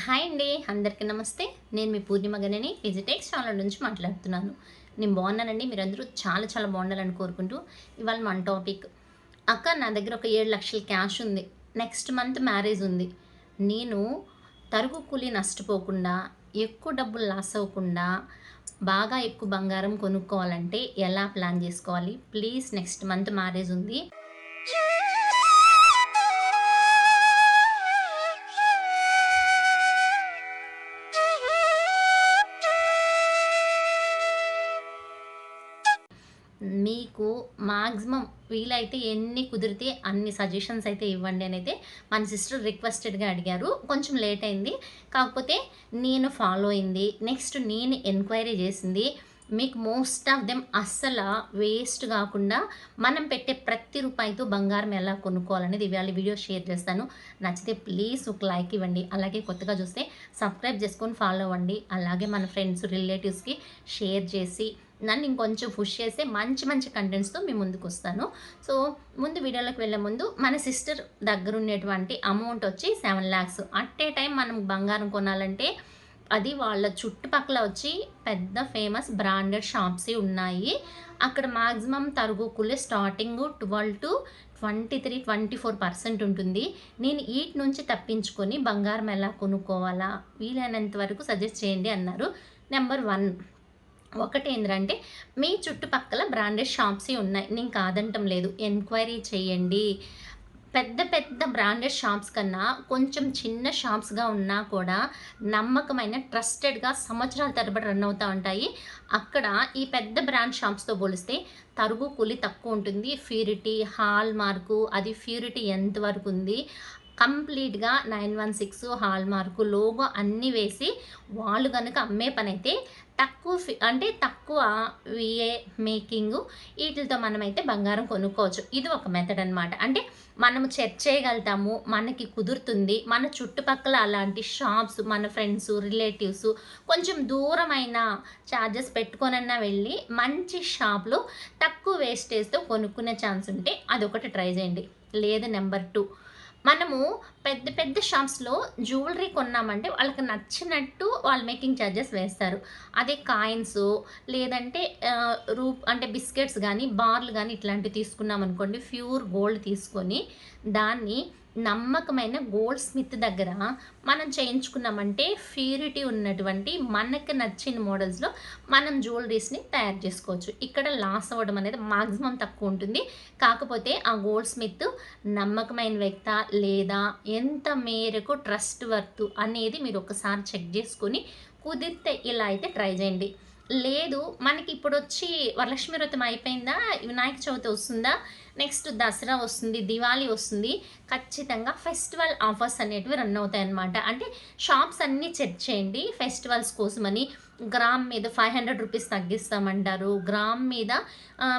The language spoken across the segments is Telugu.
హాయ్ అండి అందరికీ నమస్తే. నేను మీ పూర్ణిమ గణని విజిటెక్స్ ఛానల్ నుంచి మాట్లాడుతున్నాను. నేను బాగున్నానండి మీరందరూ చాలా చాలా బాగుండాలని కోరుకుంటూ ఇవాళ మన టాపిక్ అక్క నా దగ్గర ఒక ఏడు లక్షల క్యాష్ ఉంది. నెక్స్ట్ మంత్ మ్యారేజ్ ఉంది. నేను తరుగు కూలి నష్టపోకుండా ఎక్కువ డబ్బులు లాస్ అవ్వకుండా బాగా ఎక్కువ బంగారం కొనుక్కోవాలంటే ఎలా ప్లాన్ చేసుకోవాలి? ప్లీజ్ నెక్స్ట్ మంత్ మ్యారేజ్ ఉంది. మీకు మాక్సిమం వీలైతే ఎన్ని కుదిరితే అన్ని సజెషన్స్ అయితే ఇవ్వండి అని అయితే మన సిస్టర్ రిక్వెస్టెడ్గా అడిగారు. కొంచెం లేట్ అయింది. కాకపోతే నేను ఫాలో అయింది. నెక్స్ట్ నేను ఎంక్వైరీ చేసింది. మీకు మోస్ట్ ఆఫ్ దెమ్ అస్సలు వేస్ట్ కాకుండా మనం పెట్టే ప్రతి రూపాయితో బంగారం ఎలా కొనుక్కోవాలనేది ఇవాళ వీడియో షేర్ చేస్తాను. నచ్చితే ప్లీజ్ ఒక లైక్ ఇవ్వండి. అలాగే కొత్తగా చూస్తే సబ్స్క్రైబ్ చేసుకొని ఫాలో అవ్వండి. అలాగే మన ఫ్రెండ్స్ రిలేటివ్స్కి షేర్ చేసి నన్ను ఇంకొంచెం పుష్ చేస్తే మంచి మంచి కంటెంట్స్తో మీ ముందుకు వస్తాను. సో ముందు వీడియోలోకి వెళ్ళే ముందు మన సిస్టర్ దగ్గర ఉండేటువంటి అమౌంట్ వచ్చి seven lakhs at a time మనం బంగారం కొనాలంటే అది వాళ్ళ చుట్టుపక్కల వచ్చి పెద్ద ఫేమస్ బ్రాండెడ్ షాప్స్ ఉన్నాయి. అక్కడ maximum తరుగుకులే starting twelve to twenty three twenty four percent ఉంటుంది. నేను వీటి నుంచి తప్పించుకొని బంగారం ఎలా కొనుక్కోవాలా వీలైనంత వరకు సజెస్ట్ చేయండి అన్నారు. నెంబర్ వన్ ఒకటి ఏంటంటే మీ చుట్టుపక్కల బ్రాండెడ్ షాప్స్ ఉన్నాయి. నేను కాదంటం లేదు. ఎంక్వైరీ చేయండి. పెద్ద పెద్ద బ్రాండెడ్ షాప్స్ కన్నా కొంచెం చిన్న షాప్స్గా ఉన్నా కూడా నమ్మకమైన ట్రస్టెడ్గా సంవత్సరాల తరబడి రన్ అవుతూ ఉంటాయి. అక్కడ ఈ పెద్ద బ్రాండ్ షాప్స్తో పోలిస్తే తరుగు కూలి తక్కువ ఉంటుంది. ఫ్యూరిటీ హాల్ మార్కు అది ఫ్యూరిటీ ఎంతవరకు ఉంది? కంప్లీట్గా nine one six hallmark logo అన్నీ వేసి వాళ్ళు కనుక అమ్మే పని అయితే తక్కువ ఫి అంటే తక్కువ విఏ మేకింగ్ వీటితో మనమైతే బంగారం కొనుక్కోవచ్చు. ఇది ఒక మెథడ్ అనమాట అంటే మనము చెక్ చేయగలుగుతాము మనకి కుదురుతుంది మన చుట్టుపక్కల అలాంటి షాప్స్ మన ఫ్రెండ్స్ రిలేటివ్స్ కొంచెం దూరమైన ఛార్జెస్ పెట్టుకొనన్నా వెళ్ళి మంచి షాప్లో తక్కువ వేస్టేజ్తో కొనుక్కునే ఛాన్స్ ఉంటే అదొకటి ట్రై చేయండి. లేదు నెంబర్ టూ మనము పెద్ద పెద్ద షాప్స్లో జ్యువెలరీ కొన్నామంటే వాళ్ళకి నచ్చినట్టు వాళ్ళు మేకింగ్ ఛార్జెస్ వేస్తారు. అదే కాయిన్స్ లేదంటే రూప్ అంటే బిస్కెట్స్ కానీ బార్లు కానీ ఇట్లాంటివి తీసుకున్నాం అనుకోండి ప్యూర్ గోల్డ్ తీసుకొని దాన్ని నమ్మకమైన గోల్డ్ స్మిత్ దగ్గర మనం చేయించుకున్నామంటే ఫ్యూరిటీ ఉన్నటువంటి మనకు నచ్చిన మోడల్స్లో మనం జ్యువెలరీస్ని తయారు చేసుకోవచ్చు. ఇక్కడ లాస్ అవ్వడం అనేది మాక్సిమం తక్కువ ఉంటుంది. కాకపోతే ఆ గోల్డ్ స్మిత్ నమ్మకమైన వ్యక్త లేదా ఎంత మేరకు ట్రస్ట్ వర్త్ అనేది మీరు ఒకసారి చెక్ చేసుకొని కుదిరితే ఇలా అయితే ట్రై చేయండి. లేదు మనకి ఇప్పుడు వచ్చి వరలక్ష్మి వ్రతం అయిపోయిందా? వినాయక చవితి వస్తుందా? నెక్స్ట్ దసరా వస్తుంది దివాళీ వస్తుంది. ఖచ్చితంగా ఫెస్టివల్ ఆఫర్స్ అనేటివి రన్ అవుతాయి అన్నమాట. అంటే షాప్స్ అన్నీ చెక్ చేయండి. ఫెస్టివల్స్ కోసమని గ్రామ్ మీద ఫైవ్ హండ్రెడ్ రూపీస్ తగ్గిస్తామంటారు. గ్రామ్ మీద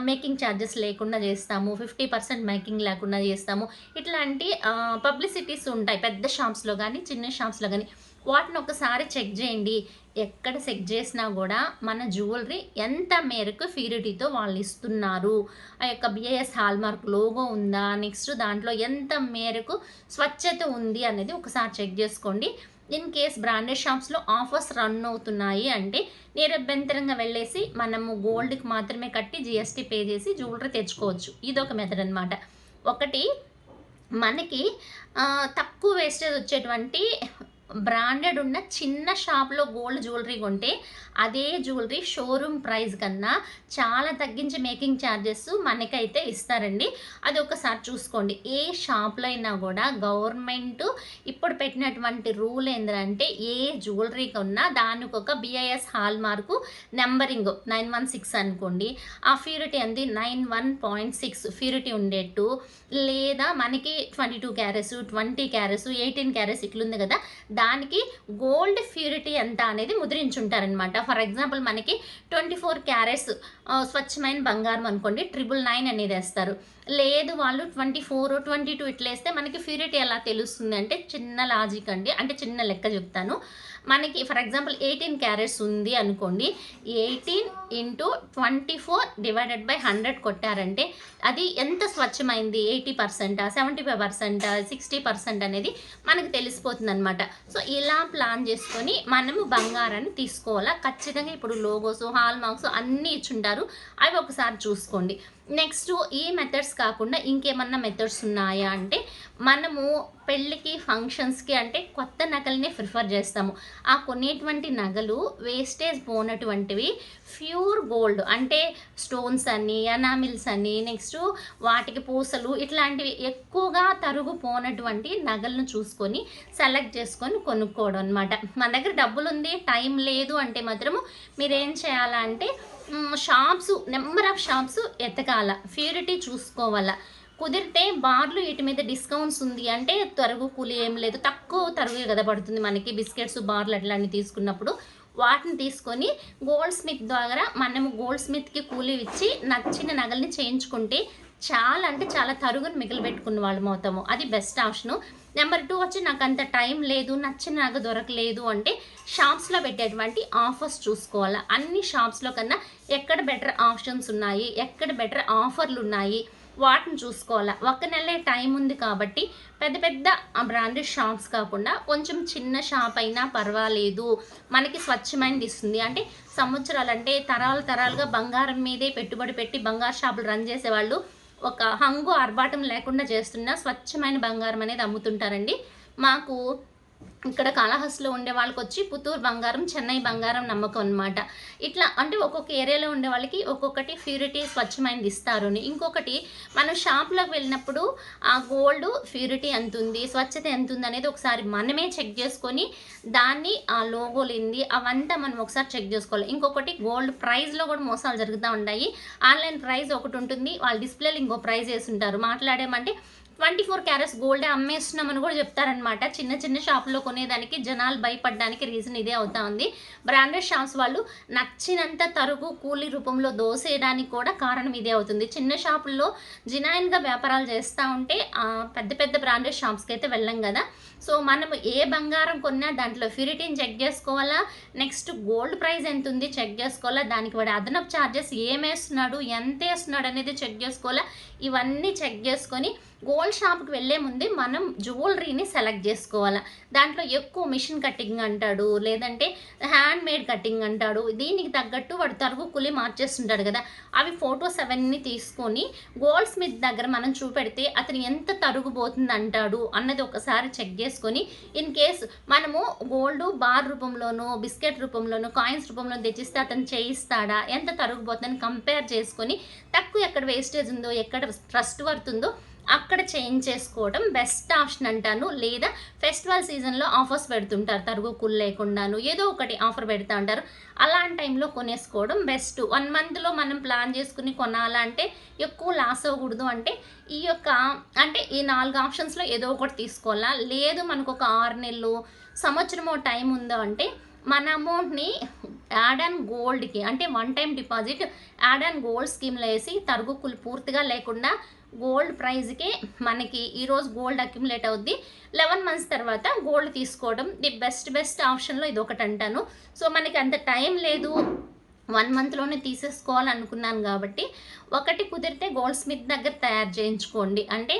మేకింగ్ ఛార్జెస్ లేకుండా చేస్తాము. ఫిఫ్టీ పర్సెంట్ మేకింగ్ లేకుండా చేస్తాము. ఇట్లాంటి పబ్లిసిటీస్ ఉంటాయి. పెద్ద షాప్స్లో కానీ చిన్న షాప్స్లో కానీ వాటిని ఒకసారి చెక్ చేయండి. ఎక్కడ చెక్ చేసినా కూడా మన జ్యువెలరీ ఎంత మేరకు ఫ్యూరిటీతో వాళ్ళు ఇస్తున్నారు. ఆ యొక్క బిఐఎస్ హాల్మార్క్ లోగో ఉందా? నెక్స్ట్ దాంట్లో ఎంత మేరకు స్వచ్ఛత ఉంది అనేది ఒకసారి చెక్ చేసుకోండి. ఇన్ కేస్ బ్రాండెడ్ షాప్స్లో ఆఫర్స్ రన్ అవుతున్నాయి అంటే నిరభ్యంతరంగా వెళ్ళేసి మనము గోల్డ్కి మాత్రమే కట్టి జిఎస్టీ పే చేసి జ్యువెలరీ తెచ్చుకోవచ్చు. ఇది ఒక మెథడ్ అనమాట ఒకటి మనకి తక్కువ వేస్టేజ్ వచ్చేటువంటి బ్రాండెడ్ ఉన్న చిన్న షాప్లో గోల్డ్ జ్యువెలరీ కొంటే అదే జ్యువెలరీ షోరూమ్ ప్రైస్ కన్నా చాలా తగ్గించి మేకింగ్ ఛార్జెస్ మనకైతే ఇస్తారండి. అది ఒకసారి చూసుకోండి. ఏ షాప్లో అయినా కూడా గవర్నమెంట్ ఇప్పుడు పెట్టినటువంటి రూల్ ఏంటంటే ఏ జ్యువెలరీ కొన్నా దానికి ఒక BIS hallmark numbering nine one six అనుకోండి. ఆ ఫ్యూరిటీ అంది nine one point six purity ఉండేట్టు. లేదా మనకి twenty two carats twenty carats eighteen carats ఇట్లుంది కదా. దానికి గోల్డ్ ప్యూరిటీ ఎంత అనేది ముద్రించుంటారనమాట ఫర్ ఎగ్జాంపుల్ మనకి ట్వంటీ ఫోర్ క్యారెట్స్ స్వచ్ఛమైన బంగారం అనుకోండి ట్రిపుల్ నైన్ అనేది వేస్తారు లేదు వాళ్ళు ట్వంటీ ఫోర్ ట్వంటీ టూ ఇట్లా వేస్తే మనకి ప్యూరిటీ ఎలా తెలుస్తుంది అంటే చిన్న లాజిక్ అండి. అంటే చిన్న లెక్క చెప్తాను. మనకి ఫర్ ఎగ్జాంపుల్ ఎయిటీన్ క్యారెట్స్ ఉంది అనుకోండి. Eighteen into twenty four divided by hundred కొట్టారంటే అది ఎంత స్వచ్ఛమైంది? ఎయిటీ పర్సెంటా? సెవెంటీ ఫైవ్ పర్సెంటా? సిక్స్టీ పర్సెంట్ అనేది మనకు తెలిసిపోతుంది అనమాట సో ఇలా ప్లాన్ చేసుకొని మనము బంగారాన్ని తీసుకోవాలా? ఖచ్చితంగా ఇప్పుడు లోగోస్ హాల్ మార్క్స్ అన్నీ ఇచ్చుంటారు. అవి ఒకసారి చూసుకోండి. నెక్స్ట్ ఈ మెథడ్స్ కాకుండా ఇంకేమన్నా మెథడ్స్ ఉన్నాయా అంటే మనము పెళ్ళికి ఫంక్షన్స్కి అంటే కొత్త నగల్ని ప్రిఫర్ చేస్తాము. ఆ కొనేటువంటి నగలు వేస్టేజ్ పోనటువంటివి ప్యూర్ గోల్డ్ అంటే స్టోన్స్ అని ఎనామిల్స్ అని నెక్స్ట్ వాటికి పూసలు ఇట్లాంటివి ఎక్కువగా తరుగు పోనటువంటి నగలను చూసుకొని సెలెక్ట్ చేసుకొని కొనుక్కోవడం అనమాట మన దగ్గర డబ్బులు ఉంది టైం లేదు అంటే మాత్రము మీరేం చేయాలంటే షాప్స్ నెంబర్ ఆఫ్ షాప్స్ ఎతకాల ప్యూరిటీ చూసుకోవాలా. కుదిరితే బార్లు వీటి మీద డిస్కౌంట్స్ ఉంది అంటే తరుగు కూలి ఏం లేదు. తక్కువ తరుగు కదా పడుతుంది మనకి బిస్కెట్స్ బార్లు అట్లాంటివి తీసుకున్నప్పుడు. వాటిని తీసుకొని గోల్డ్ స్మిత్ ద్వారా మనము గోల్డ్ స్మిత్కి కూలీ ఇచ్చి నచ్చిన నగల్ని చేయించుకుంటే చాలా అంటే చాలా తరుగును మిగిలిపెట్టుకున్న వాళ్ళం అవుతాము అది బెస్ట్ ఆప్షను నెంబర్ టూ వచ్చి నాకు అంత టైం లేదు నచ్చిన నాకు దొరకలేదు అంటే షాప్స్లో పెట్టేటువంటి ఆఫర్స్ చూసుకోవాలి. అన్ని షాప్స్లో కన్నా ఎక్కడ బెటర్ ఆప్షన్స్ ఉన్నాయి ఎక్కడ బెటర్ ఆఫర్లు ఉన్నాయి వాటిని చూసుకోవాలి. ఒక నెలే టైం ఉంది కాబట్టి పెద్ద పెద్ద బ్రాండెడ్ షాప్స్ కాకుండా కొంచెం చిన్న షాప్ అయినా పర్వాలేదు. మనకి స్వచ్ఛమైనది ఇస్తుంది. అంటే సంవత్సరాలు అంటే తరాలు తరాలుగా బంగారం మీదే పెట్టుబడి పెట్టి బంగారు షాపులు రన్ చేసేవాళ్ళు ఒక హంగు ఆర్భాటం లేకుండా చేస్తున్న స్వచ్ఛమైన బంగారం అనేది అమ్ముతుంటారండి. మాకు ఇక్కడ కాళహస్తిలో ఉండే వాళ్ళకి వచ్చి పుత్తూరు బంగారం చెన్నై బంగారం నమ్మకం అనమాట ఇట్లా అంటే ఒక్కొక్క ఏరియాలో ఉండే వాళ్ళకి ఒక్కొక్కటి ప్యూరిటీ స్వచ్ఛమైనది ఇస్తారు. ఇంకొకటి మనం షాప్లోకి వెళ్ళినప్పుడు ఆ గోల్డ్ ప్యూరిటీ ఎంత ఉంది స్వచ్ఛత ఎంత ఉంది అనేది ఒకసారి మనమే చెక్ చేసుకొని దాన్ని ఆ లోగోలు ఏంది అవంతా మనం ఒకసారి చెక్ చేసుకోవాలి. ఇంకొకటి గోల్డ్ ప్రైస్లో కూడా మోసాలు జరుగుతూ ఉంటాయి. ఆన్లైన్ ప్రైస్ ఒకటి ఉంటుంది. వాళ్ళు డిస్ప్లేలు ఇంకో ప్రైస్ వేసి ఉంటారు. మాట్లాడేమంటే ట్వంటీ ఫోర్ క్యారెట్స్ గోల్డే అమ్మేస్తున్నామని కూడా చెప్తారనమాట చిన్న చిన్న షాపులో కొనేదానికి జనాలు భయపడడానికి రీజన్ ఇదే అవుతా ఉంది. బ్రాండెడ్ షాప్స్ వాళ్ళు నచ్చినంత తరుగు కూలీ రూపంలో దోసేయడానికి కూడా కారణం ఇదే అవుతుంది. చిన్న షాపుల్లో జినాయిన్గా వ్యాపారాలు చేస్తూ ఉంటే పెద్ద పెద్ద బ్రాండెడ్ షాప్స్కి అయితే వెళ్ళం కదా. సో మనం ఏ బంగారం కొన్నా దాంట్లో ఫ్యూరిటీని చెక్ చేసుకోవాలా? నెక్స్ట్ గోల్డ్ ప్రైస్ ఎంత ఉంది చెక్ చేసుకోవాలా? దానికి వాడి అదనపు ఛార్జెస్ ఏమేస్తున్నాడు ఎంత వేస్తున్నాడు అనేది చెక్ చేసుకోవాలా? ఇవన్నీ చెక్ చేసుకొని గోల్డ్ షాప్కి వెళ్ళే ముందే మనం జ్యువెలరీని సెలెక్ట్ చేసుకోవాలి. దాంట్లో ఎక్కువ మిషన్ కటింగ్ అంటాడు లేదంటే హ్యాండ్ మేడ్ కటింగ్ అంటాడు దీనికి తగ్గట్టు వాడు తరుగు కులి మార్చేస్తుంటాడు కదా. అవి ఫొటోస్ అవన్నీ తీసుకొని గోల్డ్ స్మిత్ దగ్గర మనం చూపెడితే అతను ఎంత తరుగుపోతుంది అంటాడు అన్నది ఒకసారి చెక్ చేసుకొని ఇన్ కేస్ మనము గోల్డ్ బార్ రూపంలోనూ బిస్కెట్ రూపంలోనూ కాయిన్స్ రూపంలో తెచ్చిస్తే అతను చేయిస్తాడా ఎంత తరుగుపోతుందని కంపేర్ చేసుకొని తక్కువ ఎక్కడ వేస్టేజ్ ఉందో ఎక్కడ ట్రస్ట్ వర్త్ ఉందో అక్కడ చేంజ్ చేసుకోవడం బెస్ట్ ఆప్షన్ అంటాను. లేదా ఫెస్టివల్ సీజన్లో ఆఫర్స్ పెడుతుంటారు. తరుగుకులు లేకుండాను ఏదో ఒకటి ఆఫర్ పెడతా ఉంటారు. అలాంటి టైంలో కొనేసుకోవడం బెస్ట్. వన్ మంత్లో మనం ప్లాన్ చేసుకుని కొనాలంటే ఎక్కువ లాస్ అవ్వకూడదు. అంటే ఈ యొక్క అంటే ఈ నాలుగు ఆప్షన్స్లో ఏదో ఒకటి తీసుకోవాలా? లేదు మనకు ఒక ఆరు నెలలు సంవత్సరమో టైం ఉందో అంటే మన అమౌంట్ని యాడ్ అండ్ గోల్డ్కి అంటే one time deposit add and gold స్కీమ్లో వేసి తరుగుకులు పూర్తిగా లేకుండా గోల్డ్ ప్రైజ్కి మనకి ఈరోజు గోల్డ్ అక్యుములేట్ అవుద్ది. లెవెన్ మంత్స్ తర్వాత గోల్డ్ తీసుకోవడం ది బెస్ట్ బెస్ట్ ఆప్షన్లో ఇది ఒకటి అంటాను. సో మనకి అంత టైం లేదు. వన్ మంత్లోనే తీసేసుకోవాలనుకున్నాను కాబట్టి ఒకటి కుదిరితే గోల్డ్ స్మిత్ దగ్గర తయారు చేయించుకోండి. అంటే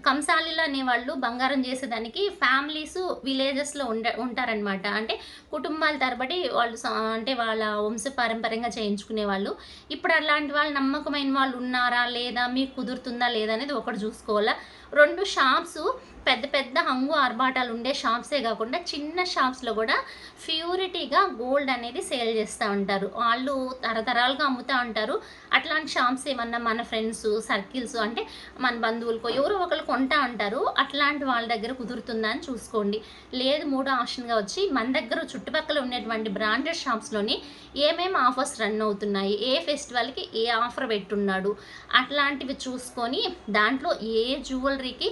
కంసాలిలో అనేవాళ్ళు బంగారం చేసేదానికి ఫ్యామిలీస్ విలేజెస్లో ఉండ ఉంటారనమాట అంటే కుటుంబాల తరబడి వాళ్ళు అంటే వాళ్ళ వంశ పారంపర్యంగా చేయించుకునే వాళ్ళు ఇప్పుడు అలాంటి వాళ్ళు నమ్మకమైన వాళ్ళు ఉన్నారా లేదా మీకు కుదురుతుందా లేదా అనేది ఒకటి చూసుకోవాలా. రెండు షాప్స్ పెద్ద పెద్ద హంగు ఆర్భాటాలు ఉండే షాప్సే కాకుండా చిన్న షాప్స్లో కూడా ప్యూరిటీగా గోల్డ్ అనేది సేల్ చేస్తూ ఉంటారు. వాళ్ళు తరతరాలుగా అమ్ముతూ ఉంటారు. అట్లాంటి షాప్స్ ఏమన్నా మన ఫ్రెండ్స్ సర్కిల్స్ అంటే మన బంధువులకో ఎవరో ఒకరు కొంటా ఉంటారు. అట్లాంటి వాళ్ళ దగ్గర కుదురుతుందా అని చూసుకోండి. లేదు మూడో ఆప్షన్గా వచ్చి మన దగ్గర చుట్టుపక్కల ఉండేటువంటి బ్రాండెడ్ షాప్స్లోని ఏమేమి ఆఫర్స్ రన్ అవుతున్నాయి? ఏ ఫెస్టివల్కి ఏ ఆఫర్ పెట్టున్నాడు? అట్లాంటివి చూసుకొని దాంట్లో ఏ జ్యువెలరీకి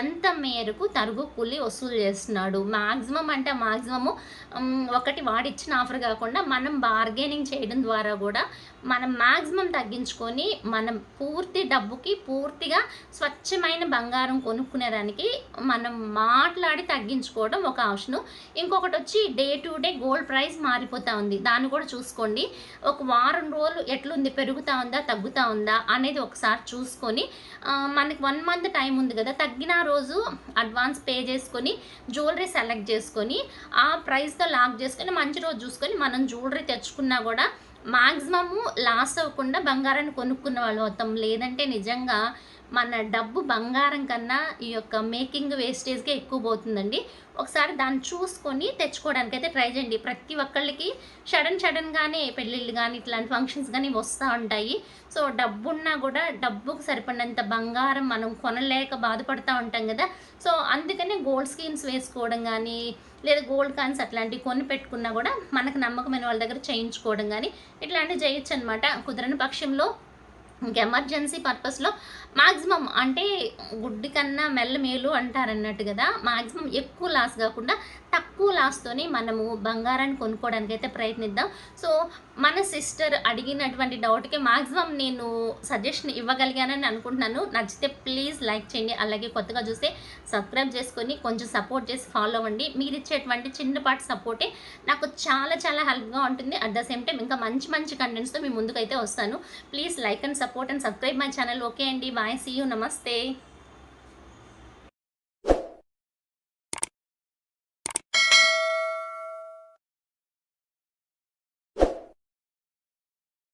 ఎంత మేరకు తరుగు కూలి వసూలు చేస్తున్నాడు. మ్యాక్సిమం అంటే మ్యాక్సిమము ఒకటి వాడిచ్చిన ఆఫర్ కాకుండా మనం బార్గెనింగ్ చేయడం ద్వారా కూడా మనం మ్యాక్సిమం తగ్గించుకొని మనం పూర్తి డబ్బుకి పూర్తిగా స్వచ్ఛమైన బంగారం కొనుక్కునేదానికి మనం మాట్లాడి తగ్గించుకోవడం ఒక ఆప్షను. ఇంకొకటి వచ్చి day to day gold price మారిపోతూ ఉంది. దాన్ని కూడా చూసుకోండి. ఒక వారం రోజులు ఎట్లుంది? పెరుగుతూ ఉందా? తగ్గుతూ ఉందా? అనేది ఒకసారి చూసుకొని మనకి వన్ మంత్ టైం ఉంది కదా తగ్గిన రోజు అడ్వాన్స్ పే చేసుకొని జ్యువెలరీ సెలెక్ట్ చేసుకొని ఆ ప్రైస్తో లాక్ చేసుకొని మంచి రోజు చూసుకొని మనం జ్యువెలరీ తెచ్చుకున్నా కూడా మ్యాక్సిమము లాస్ అవ్వకుండా బంగారాన్ని కొనుక్కున్న వాళ్ళు అవుతాం. లేదంటే నిజంగా మన డబ్బు బంగారం కన్నా ఈ యొక్క మేకింగ్ వేస్టేజ్కే ఎక్కువ పోతుందండి. ఒకసారి దాన్ని చూసుకొని తెచ్చుకోవడానికి అయితే ట్రై చేయండి. ప్రతి ఒక్కళ్ళకి సడన్ సడన్గానే పెళ్ళిళ్ళు కానీ ఇట్లాంటి ఫంక్షన్స్ కానీ వస్తూ ఉంటాయి. సో డబ్బున్నా కూడా డబ్బుకు సరిపడినంత బంగారం మనం కొనలేక బాధపడుతూ ఉంటాం కదా. సో అందుకనే గోల్డ్ స్కీమ్స్ వేసుకోవడం కానీ లేదా గోల్డ్ కాయిన్స్ అట్లాంటివి కొని పెట్టుకున్నా కూడా మనకు నమ్మకమైన వాళ్ళ దగ్గర చేయించుకోవడం కానీ ఇట్లాంటివి చేయొచ్చు అనమాట కుదరని పక్షంలో ఇంక ఎమర్జెన్సీ పర్పస్లో మ్యాక్సిమం అంటే గుడ్డి కన్నా మెల్ల మేలు అంటారన్నట్టు కదా మ్యాక్సిమం ఎక్కువ లాస్ కాకుండా తక్కువ లాస్తోని మనము బంగారాన్ని కొనుక్కోవడానికి అయితే ప్రయత్నిద్దాం. సో మన సిస్టర్ అడిగినటువంటి డౌట్కి మాక్సిమం నేను సజెషన్ ఇవ్వగలిగానని అనుకుంటున్నాను. నచ్చితే ప్లీజ్ లైక్ చేయండి అలాగే కొత్తగా చూస్తే సబ్స్క్రైబ్ చేసుకొని కొంచెం సపోర్ట్ చేసి ఫాలో అవ్వండి. మీరు ఇచ్చేటువంటి చిన్నపాటి సపోర్టే నాకు చాలా చాలా హెల్ప్గా ఉంటుంది. అట్ ద సేమ్ టైం ఇంకా మంచి మంచి కంటెంట్స్తో మీ ముందుకైతే వస్తాను. Please like and support and subscribe my channel okay అండి బాయ్ సీ యూ నమస్తే